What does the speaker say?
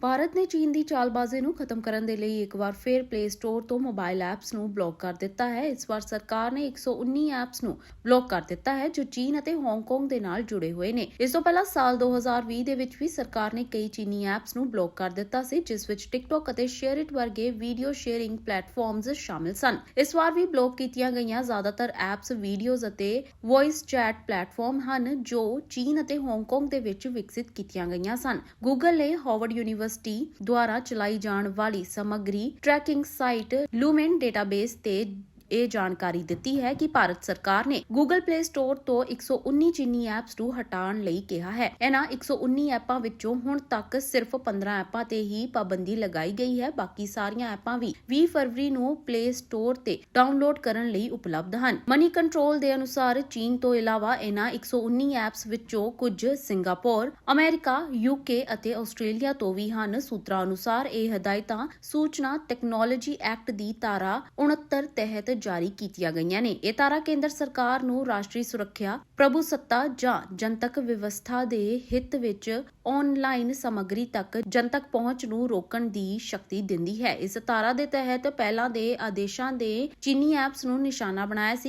ਭਾਰਤ ਨੇ ਚੀਨ ਦੀ ਚਾਲਬਾਜ਼ੀ ਨੂੰ ਖਤਮ ਕਰਨ ਦੇ ਲਈ ਇੱਕ ਵਾਰ ਫਿਰ ਪਲੇ ਸਟੋਰ ਤੋਂ ਮੋਬਾਈਲ ਐਪਸ ਨੂੰ ਬਲੌਕ ਕਰ ਦਿੱਤਾ ਹੈ। ਇਸ ਵਾਰ ਸਰਕਾਰ ਨੇ 119 ਐਪਸ ਨੂੰ ਬਲੌਕ ਕਰ ਦਿੱਤਾ ਹੈ, ਜੋ ਚੀਨ ਅਤੇ ਹਾਂਗਕਾਂਗ ਦੇ ਨਾਲ ਜੁੜੇ ਹੋਏ ਨੇ। ਇਸ ਤੋਂ ਪਹਿਲਾਂ ਸਾਲ 2020 ਦੇ ਵਿੱਚ ਵੀ ਸਰਕਾਰ ਨੇ ਕਈ ਚੀਨੀ ਐਪਸ ਨੂੰ ਬਲੌਕ ਕਰ ਦਿੱਤਾ ਸੀ, ਜਿਸ ਵਿੱਚ ਟਿਕਟੌਕ ਅਤੇ ਸ਼ੇਅਰ ਇਟ ਵਰਗੇ ਵੀਡੀਓ ਸ਼ੇਅਰਿੰਗ ਪਲੇਟਫਾਰਮਸ ਸ਼ਾਮਿਲ ਸਨ। ਇਸ ਵਾਰ ਵੀ ਬਲੌਕ ਕੀਤੀਆਂ ਗਈਆਂ ਜ਼ਿਆਦਾਤਰ ਐਪਸ ਵੀਡੀਓਜ਼ ਅਤੇ ਵੌਇਸ ਚੈਟ ਪਲੇਟਫਾਰਮ ਹਨ, ਜੋ ਚੀਨ ਅਤੇ ਹਾਂਗਕਾਂਗ ਦੇ ਵਿੱਚ ਵਿਕਸਿਤ ਕੀਤੀਆਂ ਗਈਆਂ ਸਨ। ਗੂਗਲ ਨੇ ਹਾਰਵਰਡ ਯੂਨੀਵਰਸਿਟੀ ਦੁਆਰਾ ਚਲਾਈ ਜਾਣ ਵਾਲੀ ਸਮੱਗਰੀ ਟਰੈਕਿੰਗ ਸਾਈਟ ਲੂਮਨ ਡੇਟਾਬੇਸ ਤੇ ਇਹ ਜਾਣਕਾਰੀ ਦਿੱਤੀ ਹੈ ਕਿ ਭਾਰਤ ਸਰਕਾਰ ਨੇ Google Play Store ਤੋਂ 119 ਚੀਨੀ ਐਪਸ ਨੂੰ ਹਟਾਉਣ ਲਈ ਕਿਹਾ ਹੈ। ਇਹਨਾਂ 119 ਐਪਾਂ ਵਿੱਚੋਂ ਹੁਣ ਤੱਕ ਸਿਰਫ 15 ਐਪਾਂ ਤੇ ਹੀ ਪਾਬੰਦੀ ਲਗਾਈ ਗਈ ਹੈ। ਬਾਕੀ ਸਾਰੀਆਂ ਐਪਾਂ ਵੀ 20 ਫਰਵਰੀ ਨੂੰ ਪਲੇ ਸਟੋਰ ਤੇ ਡਾਊਨਲੋਡ ਕਰਨ ਲਈ ਉਪਲਬਧ ਹਨ। ਮਨੀ ਕੰਟਰੋਲ ਦੇ ਅਨੁਸਾਰ ਚੀਨ ਤੋਂ ਇਲਾਵਾ ਇਹਨਾਂ 119 ਐਪਸ ਵਿੱਚੋਂ ਕੁਝ ਸਿੰਗਾਪੁਰ ਅਮਰੀਕਾ ਯੂਕੇ ਅਤੇ ਆਸਟ੍ਰੇਲੀਆ ਤੋਂ ਵੀ ਹਨ। ਸੂਤਰਾਂ ਅਨੁਸਾਰ ਇਹ ਹਦਾਇਤਾਂ ਸੂਚਨਾ ਟੈਕਨੋਲੋਜੀ ਐਕਟ ਦੀ ਧਾਰਾ 69 ਤਹਿਤ ਜਾਰੀ ਕੀਤੀਆਂ ਗਈਆਂ ਨੇ। ਇਹ ਧਾਰਾ ਕੇਂਦਰ ਸਰਕਾਰ ਨੂੰ ਰਾਸ਼ਟਰੀ ਸੁਰੱਖਿਆ ਪ੍ਰਭੂਸੱਤਾ ਜਾਂ ਜਨਤਕ ਵਿਵਸਥਾ ਦੇ ਹਿੱਤ ਵਿੱਚ ਆਨਲਾਈਨ ਸਮੱਗਰੀ ਤੱਕ ਜਨਤਕ ਪਹੁੰਚ ਨੂੰ ਰੋਕਣ ਦੀ ਸ਼ਕਤੀ ਦਿੰਦੀ ਹੈ। ਇਸ ਤਾਰਾ ਦੇ ਤਹਿਤ ਪਹਿਲਾਂ ਦੇ ਆਦੇਸ਼ਾਂ ਦੇ ਚੀਨੀ ਐਪਸ ਨੂੰ ਨਿਸ਼ਾਨਾ ਬਣਾਇਆ ਸੀ।